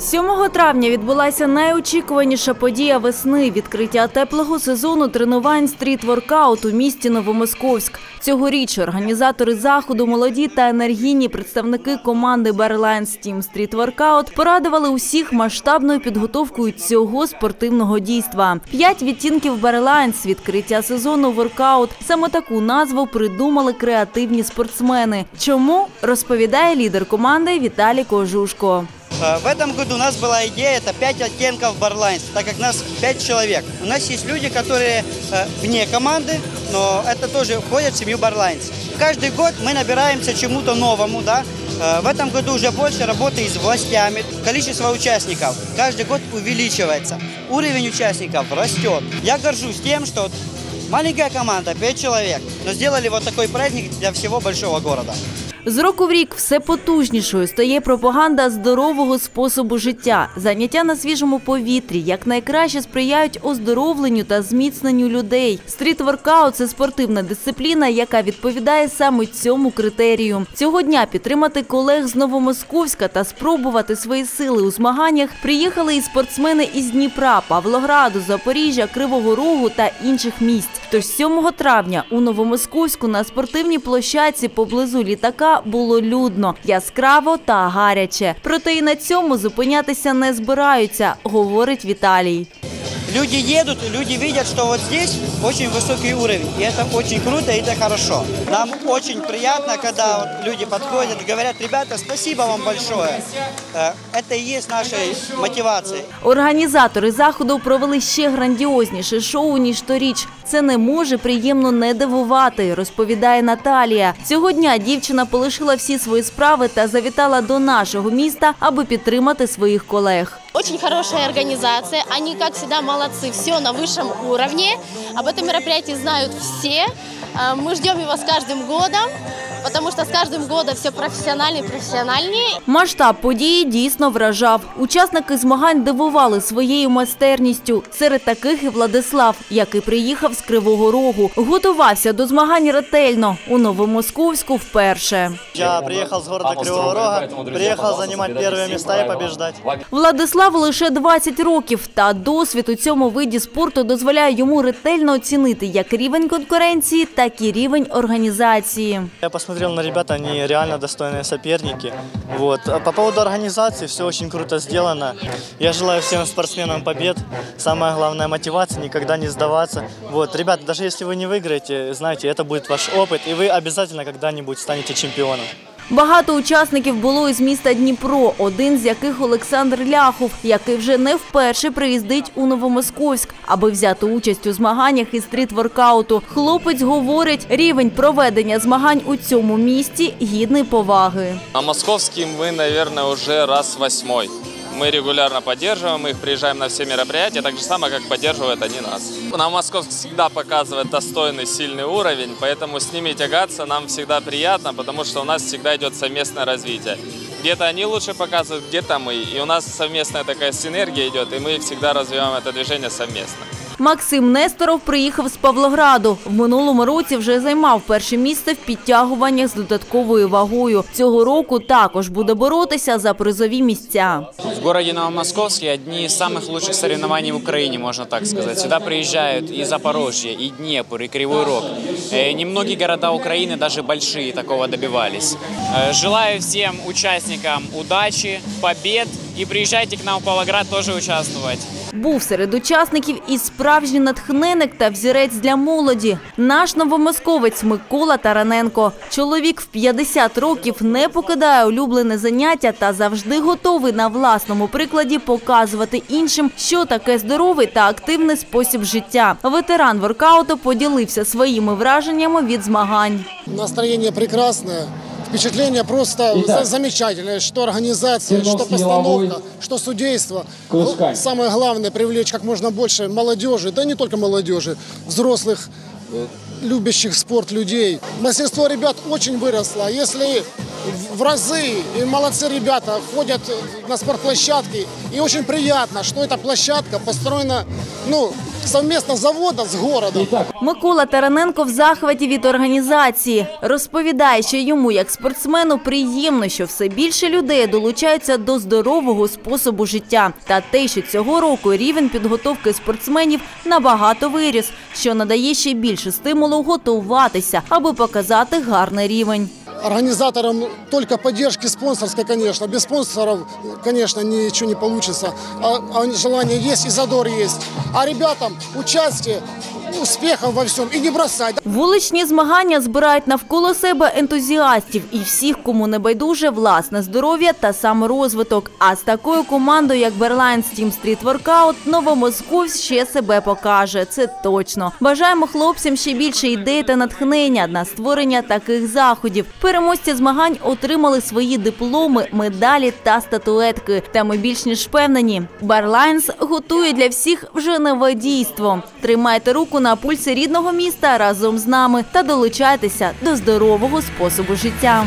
7 травня відбулася найочікуваніша подія весни – відкриття теплого сезону тренувань стріт-воркаут у місті Новомосковськ. Цьогоріч організатори заходу, молоді та енергійні представники команди Team Street Workout порадували усіх масштабною підготовкою цього спортивного дійства. П'ять відтінків Berlines – відкриття сезону воркаут. Саме таку назву придумали креативні спортсмени. Чому розповідає лідер команди Віталій Кожушко. Э, В этом году у нас была идея, это 5 оттенков Барлайнс, так как нас 5 человек. У нас есть люди, которые э, вне команды, но это тоже входят в семью Барлайнс. Каждый год мы набираемся чему-то новому, да. Э, В этом году уже больше работы с властями. Количество участников каждый год увеличивается. Уровень участников растет. Я горжусь тем, что маленькая команда, 5 человек, но сделали вот такой праздник для всего большого города. З року в рік все потужнішою стає пропаганда здорового способу життя. Заняття на свіжому повітрі якнайкраще сприяють оздоровленню та зміцненню людей. Стріт-воркаут – це спортивна дисципліна, яка відповідає саме цьому критерію. Цього дня підтримати колег з Новомосковська та спробувати свої сили у змаганнях приїхали і спортсмени із Дніпра, Павлограду, Запоріжжя, Кривого Рогу та інших місць. Тож 7 травня у Новомосковську на спортивній площадці поблизу літака було людно, яскраво та гаряче. Проте і на цьому зупинятися не збираються, говорить Віталій. Люди едут, люди видят, что вот здесь очень высокий уровень. И это очень круто, и это хорошо. Нам очень приятно, когда вот люди подходят и говорят, ребята, спасибо вам большое. Э, Это и есть нашей мотивацией. Організатори заходу провели ще грандіозніше шоу ніж торіч. Це не може приємно не дивувати, розповідає Наталія. Цього дня дівчина полишила всі свої справи та завітала до нашого міста, аби підтримати своїх колег. Очень хорошая организация. Они, как всегда, молодцы. Все на высшем уровне. Об этом мероприятии знают все. Э, Мы ждем его с каждым годом, потому что с каждым годом все профессиональнее и профессиональнее. Масштаб події дійсно вражав. Учасники змагань дивували своєю майстерністю. Серед таких і Владислав, який приїхав з Кривого Рогу. Готувався до змагань ретельно у Новомосковську вперше. Я приехал с города Кривого Рога, приехал занимать первые места и побеждать. Владислав лише 20 років, та досвід у цьому виді спорту дозволяє йому ретельно оцінити як рівень конкуренції, так і рівень організації. Я посмотрел на ребят, они реально достойные соперники. Вот. А По поводу организации все очень круто сделано. Я желаю всем спортсменам побед. Самое главное мотивация, никогда не сдаваться. Вот. Ребята, даже если вы не выиграете, знаете, это будет ваш опыт, и вы обязательно когда-нибудь станете чемпионом. Багато учасників було із міста Дніпро, один з яких Олександр Ляхов, який вже не вперше приїздить у Новомосковськ, аби взяти участь у змаганнях із стріт-воркауту. Хлопець говорить, рівень проведення змагань у цьому місті гідний поваги. А московский ми, мабуть, вже раз восьмой. Мы регулярно поддерживаем их, приезжаем на все мероприятия, так же самое, как поддерживают они нас. Нам Московск всегда показывает достойный, сильный уровень, поэтому с ними тягаться нам всегда приятно, потому что у нас всегда идет совместное развитие. Где-то они лучше показывают, где-то мы. И у нас совместная такая синергия идет, и мы всегда развиваем это движение совместно. Максим Несторов приїхав з Павлограду. В минулому році вже займав перше місце в підтягуваннях з додатковою вагою. Цього року також буде боротися за призові місця. В городе Новомосковске одни из самых лучших соревнований в Украине, можно так сказать. Сюда приезжают и Запорожье, и Днепр, и Кривой Рог. Э, Немногие города Украины, даже большие, такого добивались. Э, Желаю всем участникам удачи, побед и приезжайте к нам в Павлоград тоже участвовать. Був серед учасників і справжній натхненник та взірець для молоді. Наш новомосковець Микола Тараненко. Чоловік в 50 років не покидає улюблене заняття та завжди готовий на власному прикладі показувати іншим, що таке здоровий та активний спосіб життя. Ветеран воркауту поділився своїми враженнями від змагань. Настроение прекрасное. Впечатление просто за- замечательное, что организация, что постановка, что судейство. Ну, самое главное привлечь как можно больше молодежи, да не только молодежи, взрослых, э, любящих спорт людей. Мастерство ребят очень выросло. Если в- в разы и молодцы ребята ходят э, на спортплощадки, и очень приятно, что эта площадка построена, ну, совместно завода с городом. Микола Тараненко в захваті від організації. Розповідає, що йому, як спортсмену, приємно, що все більше людей долучаються до здорового способу життя. Та те, що цього року рівень підготовки спортсменів набагато виріс, що надає ще більше стимулу готуватися, аби показати гарний рівень. Организаторам только поддержки спонсорской, конечно. Без спонсоров, конечно, ничего не получится. А, а желание есть и задор есть. А ребятам участие, успехов во всем и не бросать. Вуличні змагання збирають навколо себе ентузіастів і всіх, кому не байдуже власне здоров'я та саморозвиток. А з такою командою, як Berlines Team Street Workout, Новомосковськ ще себе покаже. Це точно. Бажаємо хлопцям ще більше ідей та натхнення на створення таких заходів. Переможці змагань отримали свої дипломи, медалі та статуетки. Та ми більш ніж впевнені, Барлайнс готує для всіх вже нове дійство. Тримайте руку на пульсі рідного міста разом з нами та долучайтеся до здорового способу життя.